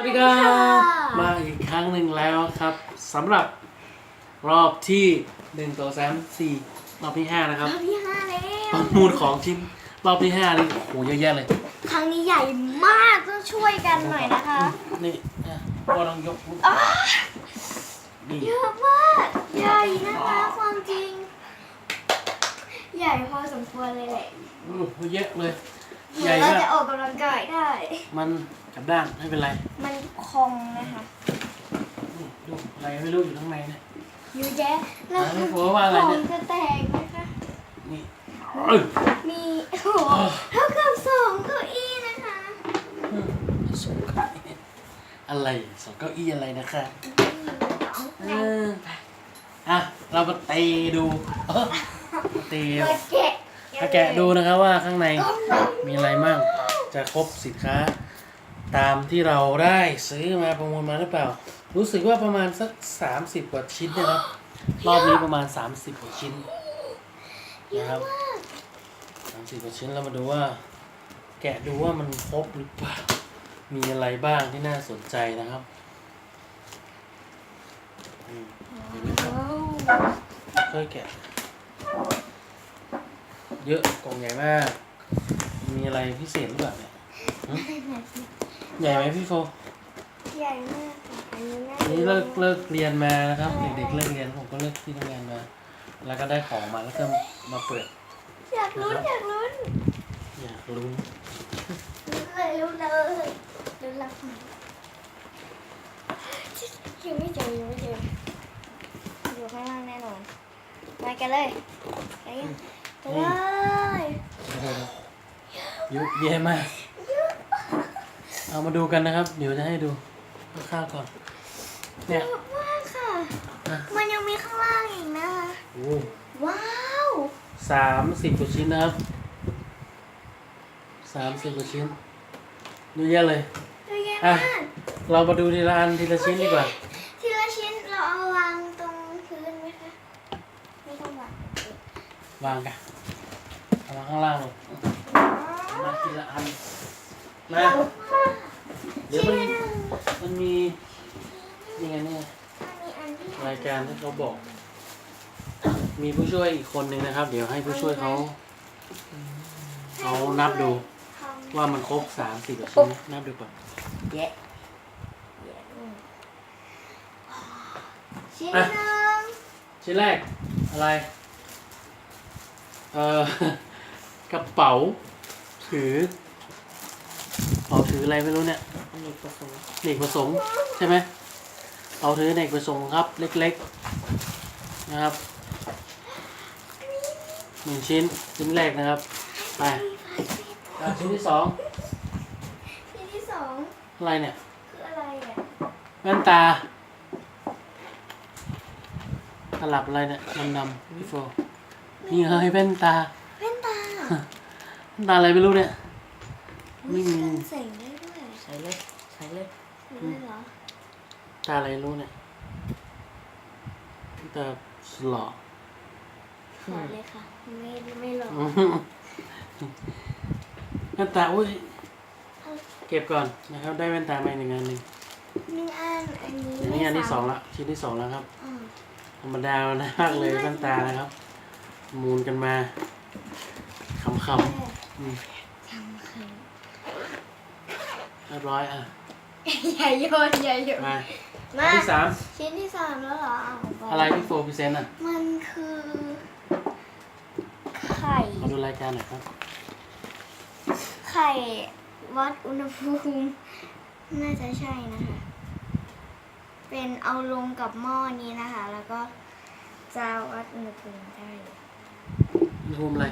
วัสดีครับ มาอีกครั้งหนึ่งแล้วครับสำหรับรอบที่หนึ่งตัวสามสี่รอบที่ห้านะครับรอบที่ห้าแล้ปวระมูลของชิ้นรอบที่ห้านี่โอ้โหเยอะแยะเลย ครั้งนี้ใหญ่มากต้องช่วยกันหน่อยนะคะนี่อะพ่อลองยกนี่เยอะมากใหญ่นะคะความจริง ใหญ่พอสมควรเลยแหละอู้หูเยอะเลยเหใหมืญ่อนเรามากจะออกกำลังกายได้ มันก ลับด้านไม่เป็นไรมันคองนะคะนี่ดูอะไรไม่รู้อยู่ข้างในเนี่ยเยอะแยะแล้วอ่าไม่กลัวว่าอะไรขอเนี่งยจะแตกนะคะ นี่เอ้ยมีโอ้โหเท่ากับสองเก้าอี้นะคะสองเก้าอี้อะไรสองเก้าอี้อะไรนะคะเอออะเรามาตีดูเออมาตีดูเปิดแกะมาแกะดูนะครับว่าข้างในกล้องเลยมีอะไรมั่งจะครบสินค้า ตามที่เราได้ซื้อมาประมูลมาหรือเปล่า รู้สึกว่าประมาณสัก30กว่าชิ้นนะครับ รอบนี้ประมาณ30กว่าชิ้นเยนะคอะรับมาก30กว่าชิ้นเรามาดูว่า แกะดูว่ามันครบหรือเปล่า มีอะไรบ้างที่น่าสนใจนะครับอืมเห็นไหมครับว้าวค่อยแกะ เยอะกล่องใหญ่มาก มีอะไรพิเศษหรือเปล่าเนี่ยหึ ใหญ่ไหมพี่โฟใหญ่มากค่ะอันนี้น่าอันนี้เลิกเลิกเรียนมานะครับเด็กๆเลิกเรียนผมก็เลิกที่ทำงานมา แล้วก็ได้ของมาแล้วก็มาเปิดอยากลุ้นอยากลุ้นอยากรู้ลุ้นเลยลุ้นเลยลุ้นละยังไม่เจอยังไม่เจออยู่ข้างล่างแน่นอนไปกันเลยไปกันไปเลยเยอะแย่มาก เอามาดูกันนะครับ เดี๋ยวจะให้ดูคร่าวๆก่อน เนี่ยเยอะมากค่ะ อะมันยังมีข้างล่างอีกนะคะ โอ้ว้าวสามสิบกว่าชิ้นนะครับสามสิบกว่าชิ้นเยอะแยะเลย เยอะแยะอะมากเรามาดูทีละอันทีละชิ้นดีกว่า ทีละชิ้นเราเอาวางตรงพื้นไหมคะไม่ต้องวางวางกันเอามาข้างล่างเลยมาทีละอันมา เดี๋ยวมันชิ้นหนึ่งมันมียังไงเนี่ยมีอันที่รายการที่เขาบอก มีผู้ช่วยอีกคนหนึ่งนะครับ เดี๋ยวให้ผู้ช่วยเขาเขานับดูทำว่ามันครบสามสิบกว่าชิ้นไหมนับดูก่อนแยะแยะอืมชิ้นอะหนึ่งชิ้นแรกอะไร เอ่อกระเป๋าถือกระเป๋าถืออะไรไม่รู้เนี่ย อันนี้ประสงค์เด็กประสงค์ใช่ไหมกระเป๋าถือเด็กประสงค์ครับ เล็กๆนะครับหนึ่งชิ้นชิ้นแรกนะครับไปอะชิ้นที่สองชิ้นที่สองอะไรเนี่ยคืออะไรอะแว่นตาตลับอะไรเนี่ยดำๆพี่โฟนี่เฮ้ยแว่นตาแว่นตาแว่นตาอะไรไม่รู้เนี่ยไม่มีมีเสียงได้ด้วยใส่เลย ใส่เลยเห็นด้วยเหรอตาอะไรไม่รู้เนี่ยตาสลอขอเลยค่ะ ไม่ไม่หลอกอืมแว่นตาอุ้ยเก็บก่อนนะครับ ได้แว่นตามาอีกหนึ่งอันหนึ่งหนึ่งอันอันนี้อันนี้อันที่ไม่สองซ้ำละชิ้นที่สองแล้วครับ อ่าธรรมดามากเลยแว่นตานะครับ มูลกันมาขำๆ อืมทำค่ะ เรียบร้อยอะ อย่าโยนอย่าโยนมามาที่สามชิ้นที่สามแล้วเหรอาวบกอะไรที่โฟร์พิเซนต์อะมันคือไข่ มาดูรายการหน่อยครับไข่วัดอุณหภูมิน่าจะใช่นะคะ เป็นเอาลงกับหม้อนี้นะคะ แล้วก็จะวัดอุณหภูมิได้ อุณหภูมิอะไร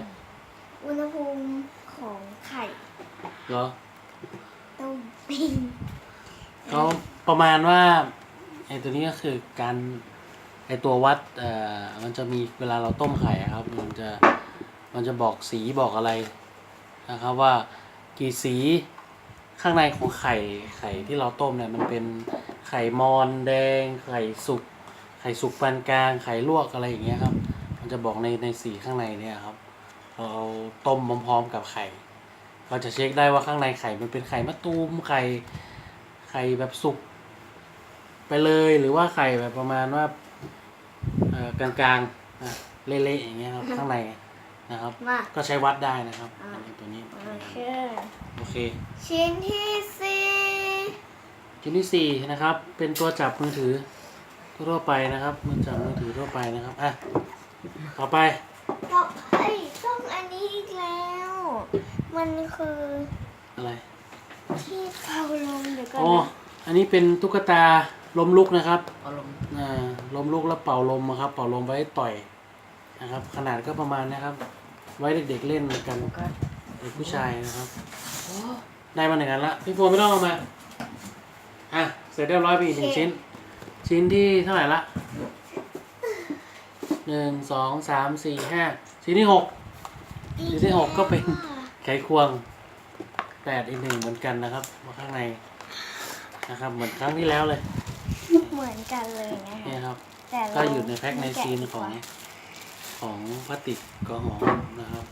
อุณหภูมิของไข่เหรอ ต้มปิ้ง เขาประมาณว่าไอ้ตัวนี้ก็คือการไอ้ตัววัดเอ่อมันจะมีเวลาเราต้มไข่อะครับ มันจะมันจะบอกสีบอกอะไรนะครับว่ากี่สีข้างในของไข่ไข่ที่เราต้มเนี่ยมันเป็นไข่มอนแดง ไข่สุก ไข่สุกปานกลาง ไข่ลวกอะไรอย่างเงี้ยครับ มันจะบอกในในสีข้างในเนี่ยครับ เราเอาต้มพร้อมๆกับไข่เราจะเช็คได้ว่าข้างในไข่มันเป็นไข่มะตูมไข่ ไข่แบบสุก ไปเลยหรือว่าไข่แบบประมาณว่าเอ่อกลางๆอะเละๆอย่างเงี้ยครับข้างในนะครับมาก็ใช้วัดได้นะครับอ่าอันนี้ตัวนี้โอเคโอเค ชิ้นที่สี่ชิ้นที่สี่นะครับ เป็นตัวจับมือถือทั่วไปนะครับ มือจับมือถือทั่วไปนะครับอะต่อไปต่อไปต้องอันนี้อีกแล้ว มันคืออะไร ที่เป่าลมเดี๋ยวก่อนอ๋อ นะอันนี้เป็นตุ๊กตาลมลุกนะครับ เอาลงอ่าลมลุกแล้วเป่าลมนะครับ เป่าลมไว้ต่อยนะครับ ขนาดก็ประมาณนะครับ ไว้เด็กๆเล่นกันก็เด็กผู้ชายนะครับ โอ้ได้มาหนึ่งอันละพี่โฟไม่ต้องเอามา อะ เสร็จเรียบร้อยไปอีกหนึ่งชิ้น ชิ้นที่เท่าไหร่ละหนึ่งสองสามสี่ห้าชิ้นที่หกชิ้นที่หกก็เป็น ไขควง แปดอีกหนึ่งเหมือนกันนะครับมาข้างในนะครับ เหมือนครั้งที่แล้วเลยเหมือนกันเลยนะนี่คะครับ แต่เราก็อยู่ในแพ็คในซีนแกะดีกของว่าของพลาสติกกระหอมนะครับ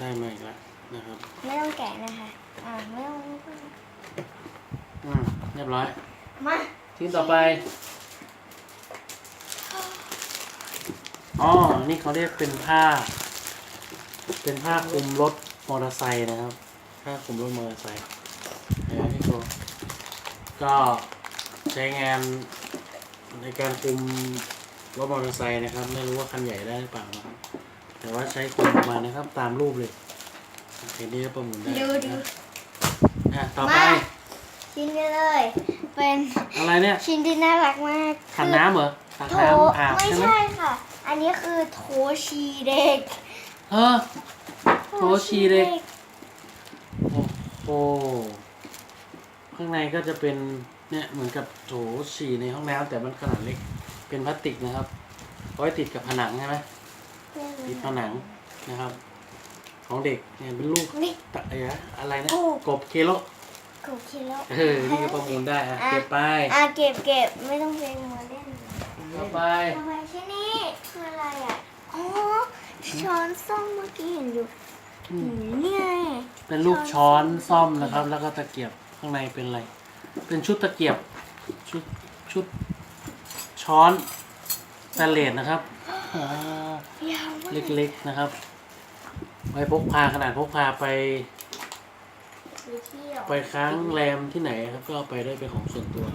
ได้มาอีกแล้วนะครับ ไม่ต้องแกะนะคะอ่าไม่ต้องอืมเรียบร้อย มาชิ้นต่อไป อ๋อ นี่เขาเรียกเป็นผ้า เป็นผ้าคลุมรถ มอเตอร์ไซค์นะครับผ้าคลุมรถมอเตอร์ไซค์เห็นไหมพี่โกก็ใช้งานในการคลุมรถมอเตอร์ไซค์นะครับ ไม่รู้ว่าคันใหญ่ได้หรือเปล่านะครับแต่ว่าใช้คลุมประมาณนะครับ ตามรูปเลยเห็นนี่ก็ประมูลได้ดูดู นะอะต่อไป มา ชิ้นนี้เลย เป็นอะไรเนี่ยชิ้นที่น่ารักมากขันน้ำเหรอตักโถน้ำอาบไม่ใช่ไหมใช่ค่ะ อันนี้คือโถชีเด็ก เออ โถชีเด็ก โอ้โหข้างในก็จะเป็นเนี่ยเหมือนกับโถฉี่ในห้องน้ำแต่มันขนาดเล็ก เป็นพลาสติกนะครับเอาไว้ติดกับผนังใช่ไหมติดผนังนะครับ ของเด็กเนี่ยเป็นลูกนี่ ตะเอะอะไรนะโอ้กบเคโลกูคิดแล้วเออนี่ก็ประมูลได้อะเก็บไปอะเก็บเก็บไม่ต้องเพลงมาเล่นต่อไปต่อไปชิ้นนี้คืออะไรอะอ๋อช้อนส้มเมื่อกี้เห็นอยู่อืม หืมนี่ไงเป็นรูปช้อนซ่อมนะครับ แล้วก็ตะเกียบข้างในเป็นอะไร เป็นชุดตะเกียบ ชุดชุดช้อนสแตนเลสนะครับอ่ายาวมากเล็กๆนะครับ ไว้พกพาขนาดพกพาไปไปเที่ยวไปค้างแรมที่ไหนครับ ก็เอาไปได้เป็นของส่วนตัว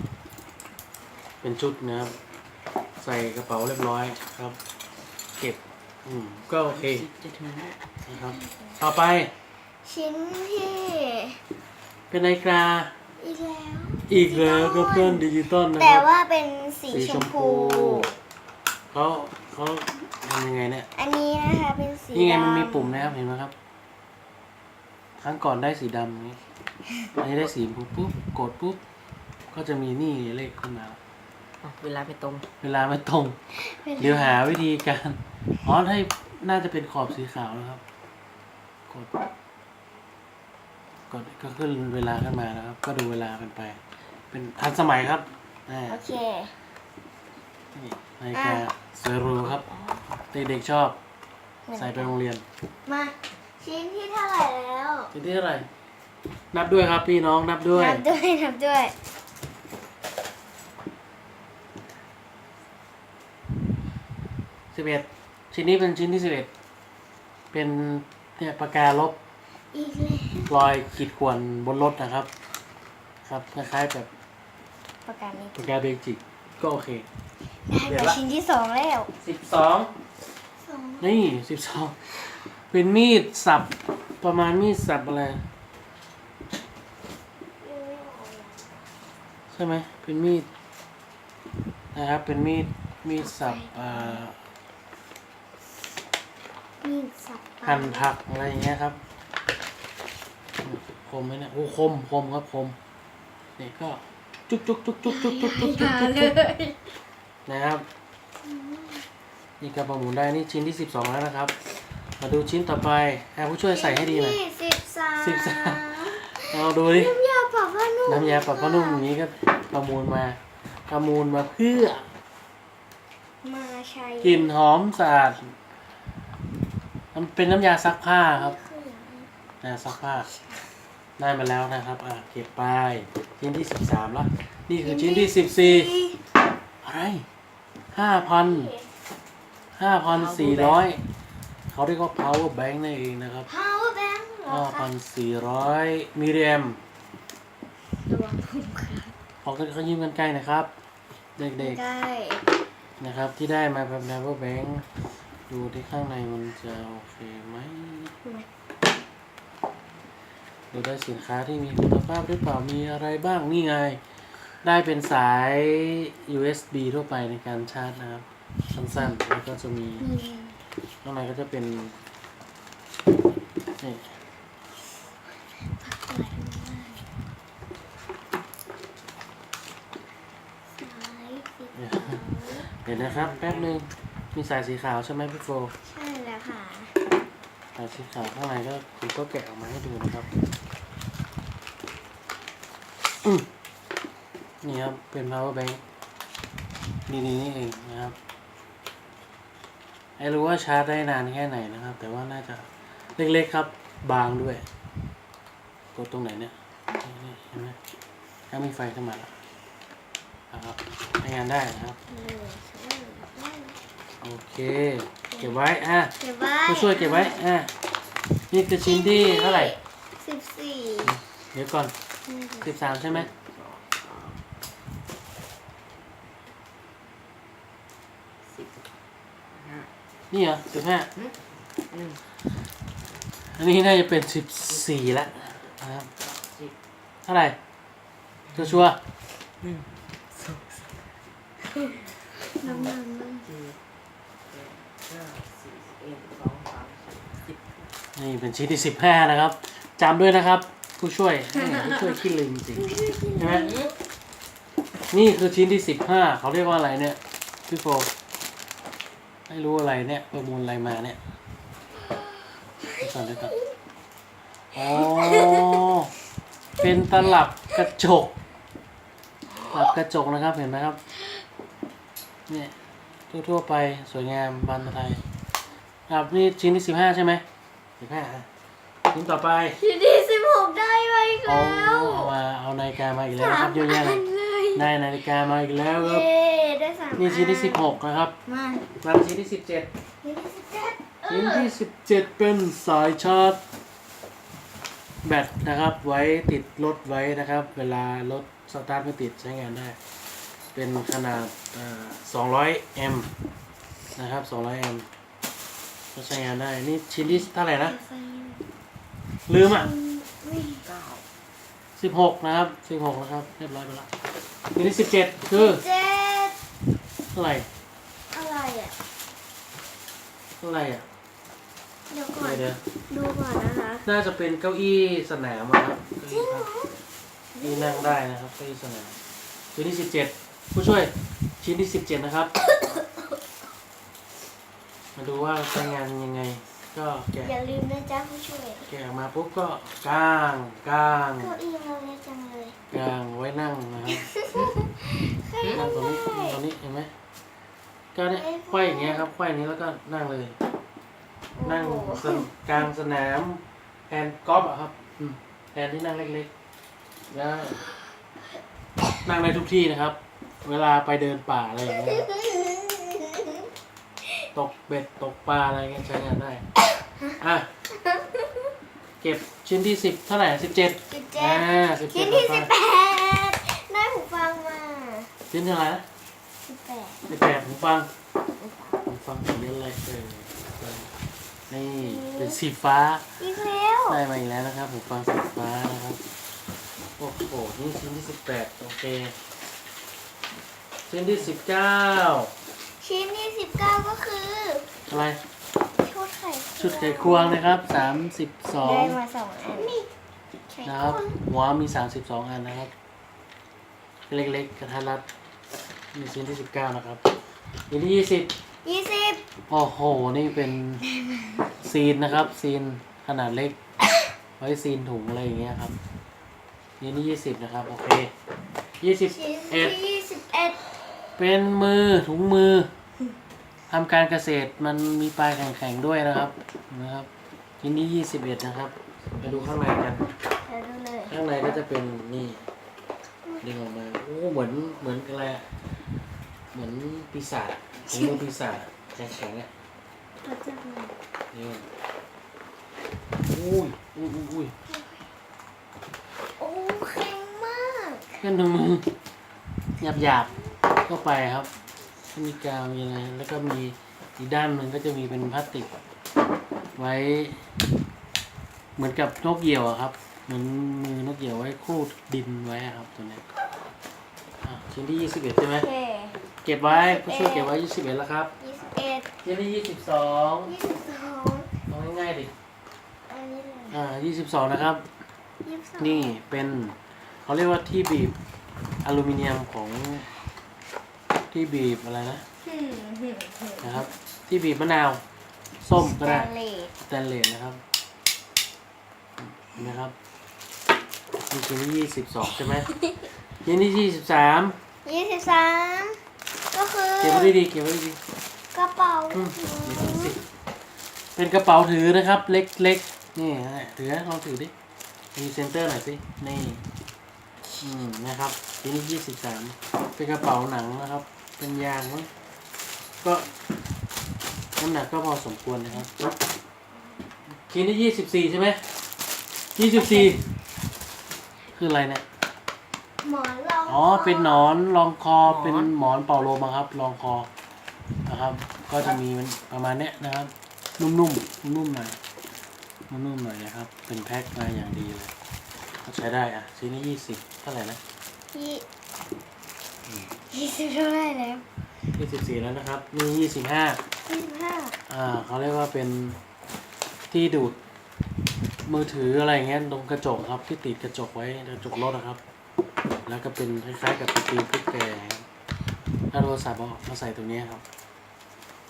เป็นชุดนะครับ ใส่กระเป๋าเรียบร้อยครับ เก็บ อืมก็โอเคจะถึงแล้วนะครับ ต่อไปชิ้นที่เป็นนาฬิกาอีกแล้ว อีกแล้วครับเพื่อนดิจิตอลนะคแต่รับว่าเป็นสีสีชชมมพูพู เขาเขาทำยังไงเนี่ย อันนี้นะคะเป็นสีนี่ไงมันดำมีปุ่มนะครับเห็นไหมครับ ครั้งก่อนได้สีดำอย่างนี้ อันนี้ได้สีชมพูปุ๊บกดปุ๊บก็จะมีนี่เลขขึ้นมาเอาเวลาไปตรง เวลาไม่ตรงเดี๋ยวหาวิธีการ อ๋อให้น่าจะเป็นขอบสีขาวนะครับ กด กดก็ขึ้นเวลาขึ้นมานะครับ ก็ดูเวลากันไป เป็นทันสมัยครับอ่าโอเค นี่นาฬิกาสวยหรูครับ เด็กๆชอบ ใส่ไปโรงเรียน มาชิ้นที่เท่าไหร่แล้วชิ้นที่เท่าไหร่ นับด้วยครับพี่น้องนับด้วย นับด้วยนับด้วยสิบเอ็ด ชิ้นนี้เป็นชิ้นที่สิบเอ็ดเป็นเนี่ยปากกาลบอีกแล้วรอยขีดข่วนบนรถนะครับ ครับคล้ายๆแบบประกาศนี้ปากกาเบจิกก็โอเค ได้เดี๋ยวแต่ละ ชิ้นที่สองแล้วสิบสองสองนี่สิบสองเป็นมีดสับประมาณมีดสับอะไรใช่ไหมเป็นมีดนะครับเป็นมีดมีดสับอ่า มีดสับปลาหั่นผักอะไรอย่างเงี้ยครับคมไหมเนี่ยโอ้คมคมครับคมนี่ก็จุกจุกจุกจุกจุกจุกจุกจุกจุกจุกนะครับ นี่ก็ประมูลได้นี่ชิ้นที่สิบสองแล้วนะครับ มาดูชิ้นต่อไปให้ผู้ช่วยใส่ให้ดีหน่อยที่สิบสามสิบสามเอาดูดิ น้ำยาปรับผ้านุ่มน้ำยาปรับผ้านุ่มอย่างนี้ก็ประมูลมาประมูลมาเพื่อ มาใช้กลิ่นหอมสะอาด มันเป็นน้ำยาซักผ้าครับคืออย่างนี้น้ำยาซักผ้า ได้มาแล้วนะครับอะเก็บไปชิ้นที่สิบสามละนี่คือชิ้นที่สิบสี่อะไรห้าพันห้าพันสี่ร้อยเขาเรียกว่า power bank นั่นเองนะครับพาวเวอร์แบงค์เหรอห้าคะพันสี่ร้อยมิลลิแอมระวังผมค่ะขอกันเขายิ้มกันใกล้นะครับ เด็กได้ๆนะครับที่ได้มาแบบ power bank ดูที่ข้างในมันจะโอเคไหม ดูได้สินค้าที่มีคุณภาพหรือเปล่า มีอะไรบ้าง นี่ไง ได้เป็นสาย USB ทั่วไปในการชาร์จนะครับ สั้นๆ แล้วก็จะมีมีข้างในก็จะเป็น นี่สายสีเดี๋ยวขาวเดี๋ยวนะครับ แป๊บนึง มีสายสีขาวใช่ไหมพี่โฟใช่แล้วค่ะ สายสีขาวข้างในก็ผมก็แกะออกมาให้ดูนะครับอืมนี่ครับ เป็น power bank ดีๆนี่เองนะครับไอ้รู้ว่าชาร์จได้นานแค่ไหนนะครับ แต่ว่าน่าจะเล็กๆครับ บางด้วย กดตรงไหนเนี่ยนี่เห็นไหมถ้ามีไฟขึ้นมาแล้วนะครับใช้งานได้นะครับเลยเลย โอเคเก็บไว้อะเก็บไว้ผู้ช่วยเก็บไว้อะนี่คือชิ้นที่เท่าไหร่สิบสี่เดี๋ยวก่อนสิบสามใช่ไหมสิบห้านี่เหรอสิบห้าหนึ่งอันนี้น่าจะเป็นสิบสี่ละนะครับสิบเท่าไหร่ชัวร์หนึ่งสองสามน้ำมันมัน สี่แปดเก้าสิบสิบเอ็ดสิบสองสามสิบ ๆ นี่เป็นชิ้นที่สิบห้านะครับจำด้วยนะครับ ผู้ช่วยผู้ช่วยขี้ลืมจริงใช่ไหมนี่คือชิ้นที่สิบห้าเขาเรียกว่าอะไรเนี่ยพี่โฟไม่รู้อะไรเนี่ยประมูลอะไรมาเนี่ยเดี๋ยวก่อนเดี๋ยวก่อนอ๋อเป็นตลับกระจกตลับกระจกนะครับเห็นไหมครับเนี่ยทั่วๆไปสวยงามบานไทยครับนี่ชิ้นที่สิบห้าใช่ไหม สิบห้าชิ้นต่อไปทีที่สิบหกได้ไหมเอาแล้วเอามาเอานาฬิกามาอีกแล้วสาครัมบเยอะแยะเลอัยนเลยได้นาฬิกามาอีกแล้วครับ เย้ได้สามนี่ชิ้นที่อัสิบหกนะครับมามาชิ้นที่สิบเจ็ดชิ้นที่สิบเจ็ดชิ้นที่สิบเจ็ดเป็นสายชาร์จแบตนะครับ ไว้ติดรถไว้นะครับ เวลารถสตาร์ทไม่ติดใช้งานได้ เป็นขนาดเอ่อ200แอมป์นะครับ200แอมป์ ก็ใช้งานได้ นี่ชิ้นที่เท่าไหร่นะ ลืมอะอุ้ยเก้าสิบหกนะครับสิบหกนะครับ เรียบร้อยไปแล้วชิ้นที่สิบเจ็ดคือเจ็ดเท่าไหร่อะไรอะเท่าไหร่อะ เดี๋ยวก่อน เดี๋ยวดูก่อนนะคะน่าจะเป็นเก้าอี้สนามอะครับเก้าจริอี้งเหรพัอกนี่นั่งได้นะครับเก้าอี้สนามชิ้นที่สิบเจ็ดผู้ช่วยชิ้นที่สิบเจ็ดนะครับ มาดูว่าใช้งานยังไง ก็แกะอย่าลืมนะจ๊ะผู้ช่วยแกะออกมาปุ๊บก็ก้างก้างเก้าอี้เราเล็กจังเลยก้างไว้นั่งนะครับนั่งตรงนี้นั่งตรงนี้เห็นไหมก็เนี่ยไขว้อย่างเงี้ยครับไขว้อย่างนี้แล้วก็นั่งเลย นั่งโอ้โหสนกลางสนามแทนกอล์ฟอะครับอืมแทนที่นั่งเล็กๆแล้วนั่งได้ทุกที่นะครับ เวลาไปเดินป่าอะไรอย่างเงี้ย ตกเบ็ดตกปลาอะไรเงี้ยใช้งานได้ อะ เก็บชิ้นที่สิบเท่าไหร่สิบเจ็ดสิบเจ็อ่าดสิบเจ็ชิ้ดนที่สิบแปดได้หูฟังมาชิ้นเท่าไหร่นะสิบแปดสิบแปดหูฟังหูฟังของเล่นอะไรเออเออนี่เป็นสีฟ้า อีกแล้วได้มาอีกแล้วนะครับหูฟังสีฟ้านะครับ โอ้โห นี่ชิ้นที่สิบแปดโอเค ชิ้นที่สิบเก้า ชิ้นที่สิบเก้าก็คือ อะไรชุดไข่ชุดไข่ควงนะครับสามสิบสองได้มาสองอันไข่นะครับควงหัวมีสามสิบสองอันนะครับ เล็กๆกระทัดรัดนี่ชิ้นที่สิบเก้านะครับชิ้นที่ยี่สิบยี่สิบโอ้โหนี่เป็นซีนนะครับซีนขนาดเล็ก ไว้ซีนถุงอะไรอย่างเงี้ยครับนี่นี่ยี่สิบนะครับโอเคยี่สิบชิ้นเอ็ด ที่ยี่สิบเอ็ด เป็นมือถุงมือทำการเกษตรมันมีปลายแข็งๆด้วยนะครับนะครับชิ้นนี้ยี่สิบเอ็ดนะครับ ไปดูข้างในกันเดี๋ยวดูเลยข้างในก็จะเป็นนี่ดึงออกมาโอ้เหมือนเหมือนอะไรอะเหมือนปีศาจผมมือปีศาจอะแข็งๆอะเขาจะมีนี่อุ้ยอุ้ยอุ้ยอุ้ยโอ้แข็งมาก เพื่อนดูมือหยาบหยาบๆ เข้าไปครับมีกาวมีอะไรแล้วก็มีอีกด้านหนึ่งก็จะมีเป็นพลาสติก ไว้ เหมือนกับนกเหยี่ยวอะครับ เหมือนมือนกเหยี่ยวไว้ครูดดินไว้อะครับตัวเนี้ยอะชิ้นที่ยี่สิบเอ็ดใช่ไหมโอเคเก็บไว้ผู้ช่วยเก็บไว้ยี่สิบเอ็ดแล้วครับยี่สิบเอ็ดชิ้นที่ยี่สิบสองยี่สิบสองเอาง่ายๆดิอันนี้เลยอ่ายี่สิบสองนะครับ ยี่สิบสองนี่เป็นเขาเรียกว่าที่บีบอลูมิเนียมของ ที่บีบอะไรนะหืมหืมหืมนะครับ ที่บีบมะนาวส้มก็ได้สแตนเลสสแตนเลสนะครับเห็นไหมครับนี่ชิ้นที่ยี่สิบสองใช่ไหมชิ้นที่ยี่สิบสามยี่สิบสามก็คือเก็บไว้ดีๆเก็บไว้ดีกระเป๋าๆอืมเดี๋ยวดูสิเป็นกระเป๋าถือนะครับ เล็กๆนี่ถือนะลองถือดิมีเซนเตอร์หน่อยสินี่อืมนะครับชิ้นที่ยี่สิบสามเป็นกระเป๋าหนังนะครับ เป็นยางมั้งก็น้ำหนักก็พอสมควรนะครับชิ้นที่ยี่สิบสี่ใช่ไหมยี่สิบสี่คืออะไรเนี่ยหมอนรองอ๋อเป็นหนอนรองคอเป็นหมอนเป่าลมอะครับรองคอนะครับ ก็จะมีมันประมาณเนี้ยนะครับ นุ่มๆนุ่มๆหน่อยนุ่มๆหน่อยนะครับ เป็นแพ็คมาอย่างดีเลยก็ใช้ได้อะชิ้นนี้ยี่สิบเท่าไหร่นะยี่ ยี่สิบเท่าไหร่แล้วยี่สิบสี่แล้วนะครับ นี่ยี่สิบห้ายี่สิบห้าอ่าเขาเรียกว่าเป็นที่ดูดมือถืออะไรเงี้ยตรงกระจกครับที่ติดกระจกไว้กระจกรถนะครับ แล้วก็เป็นคล้ายๆกับสกรีนพลิกแกครับถ้าโทรศัพท์เอามาใส่ตรงเนี้ยครับ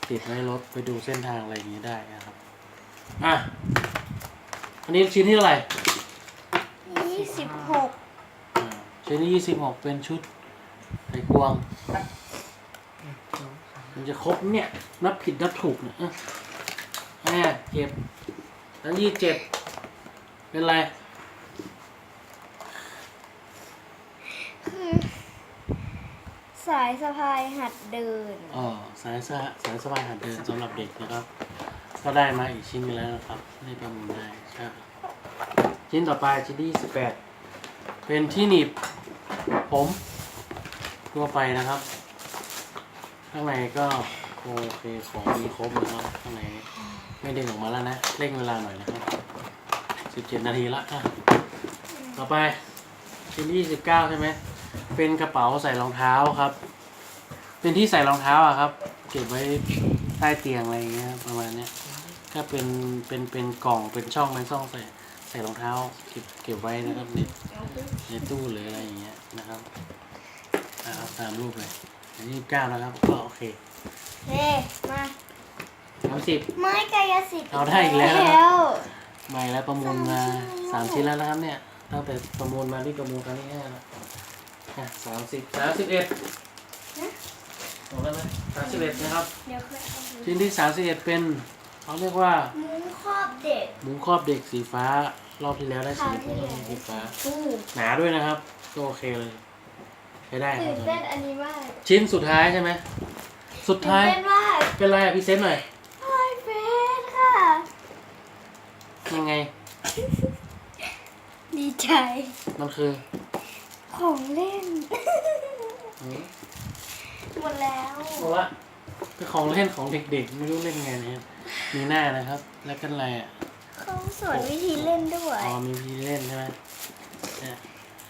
ติดไว้รถไปดูเส้นทางอะไรอย่างเงี้ยได้นะครับ อะ อันนี้ชิ้นที่เท่าไหร่ ยี่สิบหก อ่าชิ้นที่ยี่สิบหกเป็นชุดไข่ค วง มันจะครบเนี่ย นับผิดนับถูกเนี่ยอะอะเก็บแล้วยี่เจ็ดเป็นไรคือสายสะพายหัดเดิน อ๋อ สายสะสายสบายหัดเดินสำหรับเด็กนะครับ ก็ได้มาอีกชิ้นหนึงแล้วนะครับได้ประมูลได้ใช่ชิ้นต่อไปชิ้นที่สิบแปดเป็นที่หนีบผม ทั่วไปนะครับ ข้างในก็โอเคของมีครบนะครับข้างในไม่เด้งออกมาแล้วนะเร่งเวลาหน่อยนะครับสิบเจ็ดนาทีละอะต่อไปชิ้นที่สิบเก้าใช่ไหมเป็นกระเป๋าใส่รองเท้าครับ เป็นที่ใส่รองเท้าอะครับ เก็บไว้ใต้เตียงอะไรอย่างเงี้ยประมาณเนี้ยก็เป็นเป็นเป็นกล่องเป็นช่องเป็นช่องใส่ใส่รองเท้าเก็บเก็บไว้นะครับในในตู้หรืออะไรอย่างเงี้ยนะครับนะครับ ตามรูปเลยอันนี้เก้านะครับก็โอเคเฮ้มาสามสิบ ไม้กายสิทธิ์เอาได้อีกแล้วแล้วใหม่แล้วประมูลมาสามชิ้นแล้วนะครับเนี่ยตั้งแต่ประมูลมาที่ประมูลครั้งที่ห้าแล้วสามสิบสามสิบเอ็ดหมดแล้วไหมสามสิบเอ็ดนะครับ เดี๋ยวค่อยเอาดูชิ้นที่สามสิบเอ็ดเป็นเขาเรียกว่า มุ้งครอบเด็กมุ้งครอบเด็กสีฟ้ารอบที่แล้วได้คราสีวที่แล้วสีฟ้า ตู้หนาด้วยนะครับก็โอเคเลย ใช้ได้ครัตื่บนเต้นอันนี้มากชิ้นสุดท้ายใช่ไหมสุดตื่นท้าย เต้นมากเป็นไรอะพี่เซนหน่อยไอเฟนค่ะ ยังไง ดีใจ มันคือของเล่น อืมหมดแล้ว บอกว่าเป็นของเล่นของเด็กๆ ไม่รู้เล่นไงนะครับมีหน้านะครับ แล้วกันอะไรอะ เขาสอนวิธีเล่นด้วย อ๋อมีพีเล่นใช่ไหมเนี่ย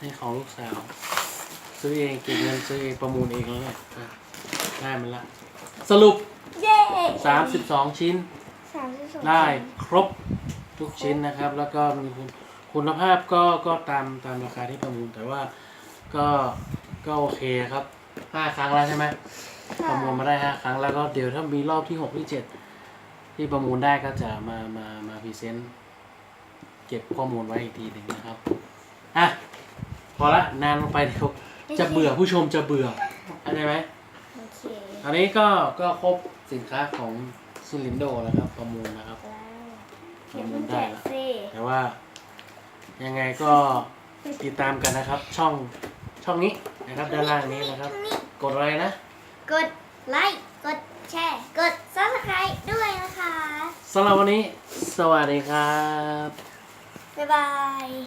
นี่ของลูกสาว ซื้อเองเก็บเงินซื้อเองประมูลเองแล้วเนี่ยอะได้มันละ สรุป เย้32 ชิ้น สามสิบสองได้ครบทุกชิ้นนะครับ แล้วก็มีคุณคุณภาพก็ก็ตามตามราคาที่ประมูล แต่ว่าก็ก็โอเคครับห้าครั้งแล้วใช่ไหมประมูลมาได้ห้าครั้งแล้วก็เดี๋ยวถ้ามีรอบที่หกที่เจ็ดที่ประมูลได้ก็จะมามามาพรีเซนต์เก็บข้อมูลไว้อีกทีหนึ่งนะครับอะพอละนานลงไปเดี๋ยว จะเบื่อผู้ชมจะเบื่อเข้าใจไหมโอเคอันนี้ก็ก็ครบสินค้าของซูลินโดแล้วครับ ประมูลนะครับประมูลได้แล้วแต่ว่า ยังไงก็ติดตามกันนะครับ ช่องช่องนี้นะครับด้านล่างนี้นะครับ กดอะไรนะ กดไลค์กดแชร์กดซับสไคร b e ด้วยนะคะสำหรับวันนี้ สวัสดีครับ บ๊ายบาย